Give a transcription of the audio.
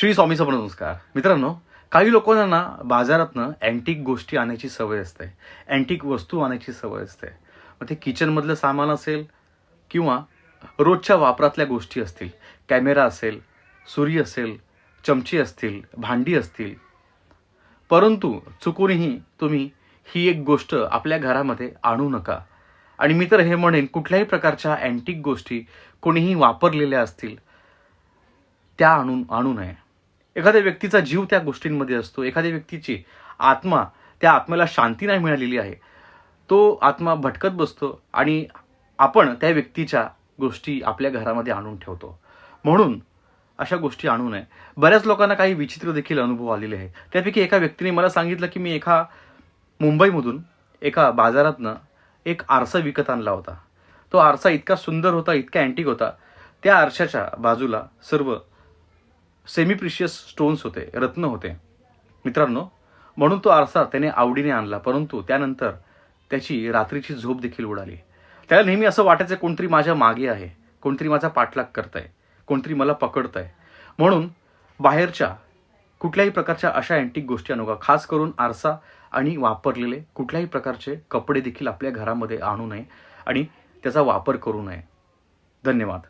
श्री स्वामी समर्थ नमस्कार. मित्रांनो काही लोकांना ना बाजारातनं अँटिक गोष्टी आणायची सवय असते. अँटिक वस्तू आणायची सवय असते. मग ते किचनमधलं सामान असेल किंवा रोजच्या वापरातल्या गोष्टी असतील. कॅमेरा असेल सुरी असेल चमची असतील भांडी असतील. परंतु चुकूनही तुम्ही ही एक गोष्ट आपल्या घरामध्ये आणू नका. आणि मी तर हे म्हणेन कुठल्याही प्रकारच्या अँटिक गोष्टी कोणीही वापरलेल्या असतील त्या आणून आणू नये. एखाद्या व्यक्तीचा जीव त्या गोष्टींमध्ये असतो. एखाद्या व्यक्तीची आत्मा त्या आत्म्याला शांती नाही मिळालेली आहे. तो आत्मा भटकत बसतो आणि आपण त्या व्यक्तीच्या गोष्टी आपल्या घरामध्ये आणून ठेवतो. म्हणून अशा गोष्टी आणू नये. बऱ्याच लोकांना काही विचित्र देखील अनुभव आलेले आहे त्यापैकी एका व्यक्तीने मला सांगितलं की मी एका मुंबईमधून एका बाजारातनं एक आरसा विकत आणला होता. तो आरसा इतका सुंदर होता इतका अँटिक होता. त्या आरशाच्या बाजूला सर्व सेमी प्रिशियस स्टोन्स होते रत्न होते. मित्रांनो म्हणून तो आरसा त्याने आवडीने आणला परंतु त्यानंतर त्याची रात्रीची झोप देखील उडाली. त्याला नेहमी असं वाटायचं कोणतरी माझ्या मागे आहे कोणतरी माझा पाठलाग करतंय कोणतरी मला पकडतंय. म्हणून बाहेरच्या कुठल्याही प्रकारच्या अशा अँटिक गोष्टी आणू खास करून आरसा आणि वापरलेले कुठल्याही प्रकारचे कपडे देखील आपल्या घरामध्ये आणू नये आणि त्याचा वापर करू नये. धन्यवाद.